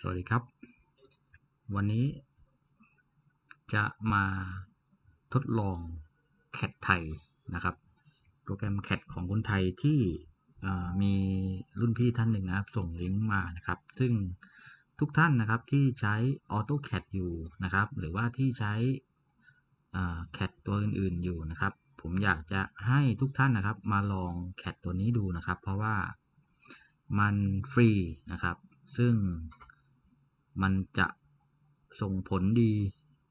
สวัสดีครับ วันนี้จะมาทดลองแคทไทยนะครับ โปรแกรมแคทของคนไทยที่มีรุ่นพี่ท่านหนึ่งนะครับ ส่งลิงก์มานะครับ ซึ่งทุกท่านนะครับที่ใช้ AutoCAD อยู่นะครับ หรือว่าที่ใช้แคทตัวอื่น ๆ อยู่นะครับ ผมอยากจะให้ทุกท่านนะครับมาลองแคทตัวนี้ดูนะครับ เพราะว่ามันฟรีนะครับ ซึ่ง มันจะส่งผลดี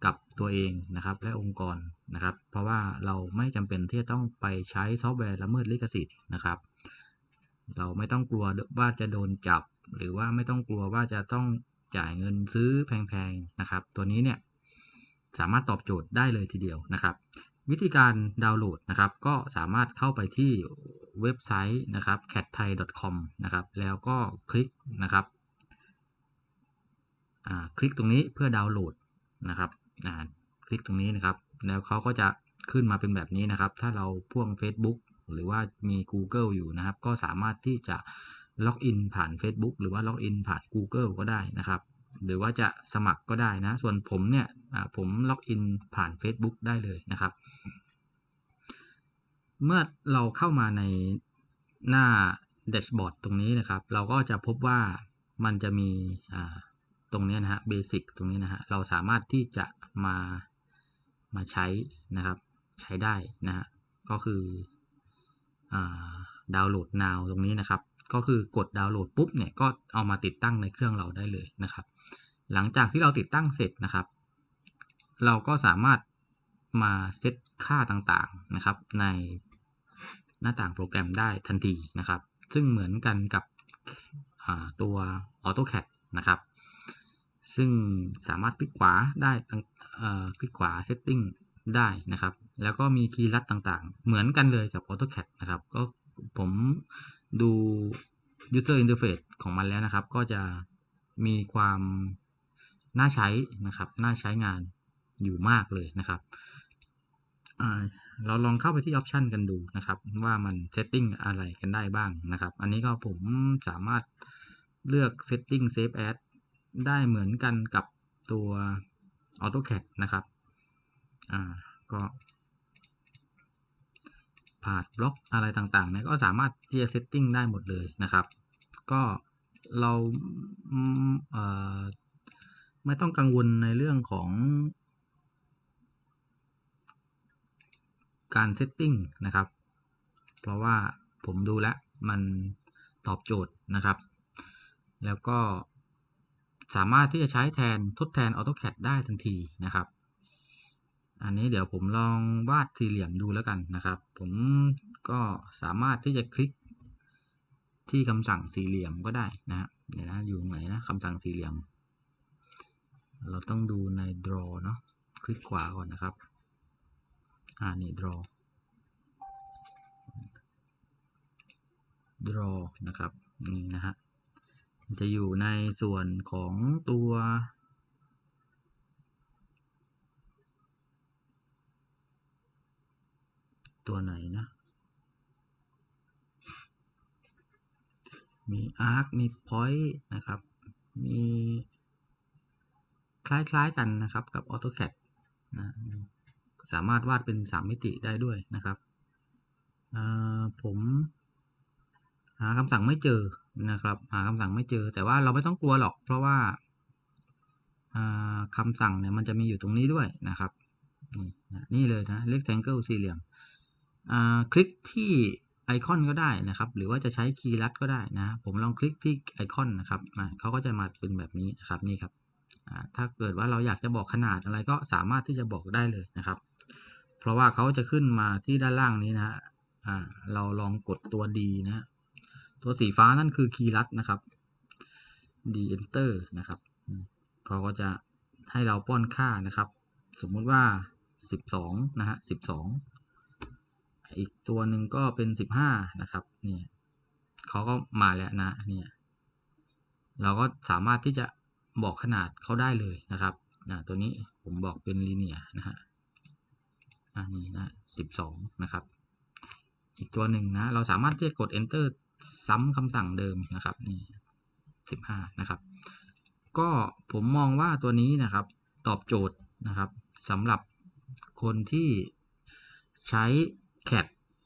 กับตัวเองนะครับและองค์กรนะครับ เพราะว่าเราไม่จำเป็นที่จะต้องไปใช้ซอฟต์แวร์ละเมิดลิขสิทธิ์นะครับ เราไม่ต้องกลัวว่าจะโดนจับ หรือว่าไม่ต้องกลัวว่าจะต้องจ่ายเงินซื้อแพงๆนะครับ ตัวนี้เนี่ยสามารถตอบโจทย์ได้เลยทีเดียวนะครับ วิธีการดาวน์โหลดนะครับ ก็สามารถเข้าไปที่เว็บไซต์นะครับ catthai.com นะครับแล้วก็คลิกนะครับ คลิกตรงนี้เพื่อดาวน์โหลดนะครับคลิกตรงนี้นะครับ แล้วเขาก็จะขึ้นมาเป็นแบบนี้นะครับ ถ้าเราพ่วง Facebook หรือว่ามี Google อยู่นะครับ ก็สามารถที่จะล็อกอินผ่าน Facebook หรือว่าล็อกอินผ่าน Google ก็ได้นะครับ หรือว่าจะสมัครก็ได้นะ ส่วนผมเนี่ยผมล็อกอินผ่าน Facebook ได้เลยนะครับ เมื่อเราเข้ามาในหน้าแดชบอร์ดตรงนี้นะครับ เราก็จะพบว่ามันจะมี ตรงนี้นะฮะเบสิกตรงนี้นะฮะเราสามารถที่จะมามาใช้นะครับใช้ได้นะฮะก็คือดาวน์โหลด now ตรงนี้นะครับ ก็คือกดดาวน์โหลดปุ๊บเนี่ยก็เอามาติดตั้งในเครื่องเราได้เลยนะครับ หลังจากที่เราติดตั้งเสร็จนะครับ เราก็สามารถมาเซตค่าต่างๆนะครับ ในหน้าต่างโปรแกรมได้ทันทีนะครับ ซึ่งเหมือนกันกับตัว AutoCAD นะครับ ซึ่งสามารถคลิกขวาได้คลิกขวา setting ได้นะครับ แล้วก็มีคีย์ลัดต่างๆ เหมือนกันเลยกับ AutoCAD นะครับ ก็ผมดู user interface ของมันแล้วนะครับ ก็จะมีความน่าใช้นะครับ น่าใช้งานอยู่มากเลยนะครับ เราลองเข้าไปที่ option กันดูนะครับ ว่ามัน setting อะไรกันได้บ้างนะครับ อันนี้ก็ผมสามารถเลือก setting save as ได้เหมือนกันกับตัว AutoCAD นะครับ อ่า ก็ผ่านบล็อกอะไรต่างๆเนี่ยก็สามารถที่จะเซตติ้งได้หมดเลยนะครับ ก็เราเอ่อไม่ต้องกังวลในเรื่องของการเซตติ้งนะครับ เพราะว่าผมดูแล้วมันตอบโจทย์นะครับ แล้วก็ สามารถที่จะใช้แทนทดแทน AutoCAD ได้ทันทีนะครับ อันนี้เดี๋ยวผมลองวาดสี่เหลี่ยมดูแล้วกันนะครับ ผมก็สามารถที่จะคลิกที่คำสั่งสี่เหลี่ยมก็ได้นะฮะเดี๋ยวนะอยู่ไหนนะคำสั่งสี่เหลี่ยม เราต้องดูใน draw เนาะคลิกขวาก่อนนะครับ อ่านี่ draw draw นะครับนี่นะฮะ จะอยู่ในส่วนของตัว ตัวไหนนะ มี arc มี point นะครับ มีคล้ายๆกันนะครับกับ AutoCAD นะสามารถวาดเป็น 3 มิติได้ด้วยนะครับผม หาคำสั่งไม่เจอนะครับ หาคำสั่งไม่เจอ แต่ว่าเราไม่ต้องกลัวหรอก เพราะว่าคำสั่งเนี่ยมันจะมีอยู่ตรงนี้ด้วยนะครับนี่นี่เลยนะ rectangle สี่เหลี่ยมคลิกที่ไอคอนก็ได้นะครับ หรือว่าจะใช้คีย์ลัดก็ได้นะ ผมลองคลิกที่ไอคอนนะครับเขาก็จะมาเป็นแบบนี้นะครับนี่ครับถ้าเกิดว่าเราอยากจะบอกขนาดอะไรก็สามารถที่จะบอกได้เลยนะครับ เพราะว่าเขาจะขึ้นมาที่ด้านล่างนี้นะฮะเราลองกดตัวดีนะ ตัวสีฟ้านั่นคือคีย์ลัดนะครับ d enter นะครับเขาก็จะให้เราป้อนค่านะครับ สมมุติว่า 12 นะฮะ 12 อีกตัวหนึ่งก็เป็น 15 นะครับ เนี่ยเขาก็มาแล้วนะ เนี่ย เราก็สามารถที่จะบอกขนาดเขาได้เลยนะครับนะตัวนี้ผมบอกเป็นลีเนียนะฮะอันนี้นะ 12 นะครับ อีกตัวหนึ่งนะ เราสามารถที่จะกด enter ซ้ำคำสั่งเดิมนะครับนี่สิบห้านะครับ ก็ผมมองว่าตัวนี้นะครับ ตอบโจทย์นะครับสำหรับคนที่ใช้ CAD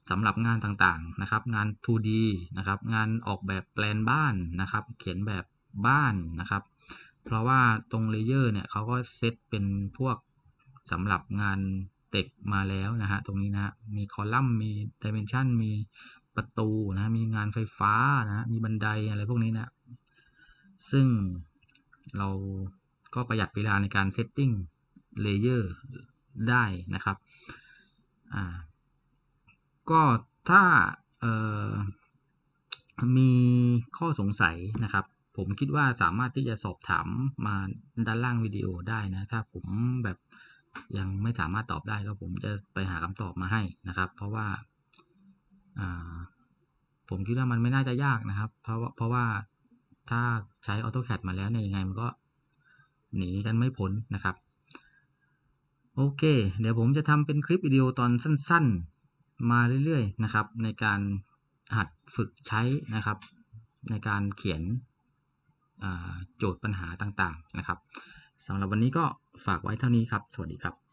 สำหรับงานต่างๆนะครับ งาน 2D นะครับ งานออกแบบแปลนบ้านนะครับ เขียนแบบบ้านนะครับ เพราะว่าตรงเลเยอร์เนี่ยเขาก็เซตเป็นพวกสำหรับงานเต็กมาแล้วนะฮะตรงนี้นะมีคอลัมน์มีดิเมนชันมี ประตูนะ มีงานไฟฟ้านะมีบันไดอะไรพวกนี้นะ ซึ่งเราก็ประหยัดเวลาในการเซตติ้งเลเยอร์ได้นะครับ อ่า ก็ถ้ามีข้อสงสัยนะครับ ผมคิดว่าสามารถที่จะสอบถามมาด้านล่างวิดีโอได้นะ ถ้าผมแบบยังไม่สามารถตอบได้ก็ผมจะไปหาคำตอบมาให้นะครับ เพราะว่า ผมคิดว่ามันไม่น่าจะยากนะครับ เพราะว่าเพราะว่าถ้าใช้ AutoCAD มาแล้วเนี่ยยังไงมันก็หนีกันไม่พ้นนะครับ โอเค เดี๋ยวผมจะทำเป็นคลิปวิดีโอตอนสั้น ๆ มาเรื่อยๆนะครับ ในการหัดฝึกใช้นะครับ ในการเขียนโจทย์ปัญหาต่างๆนะครับสำหรับวันนี้ก็ฝากไว้เท่านี้ครับ สวัสดีครับ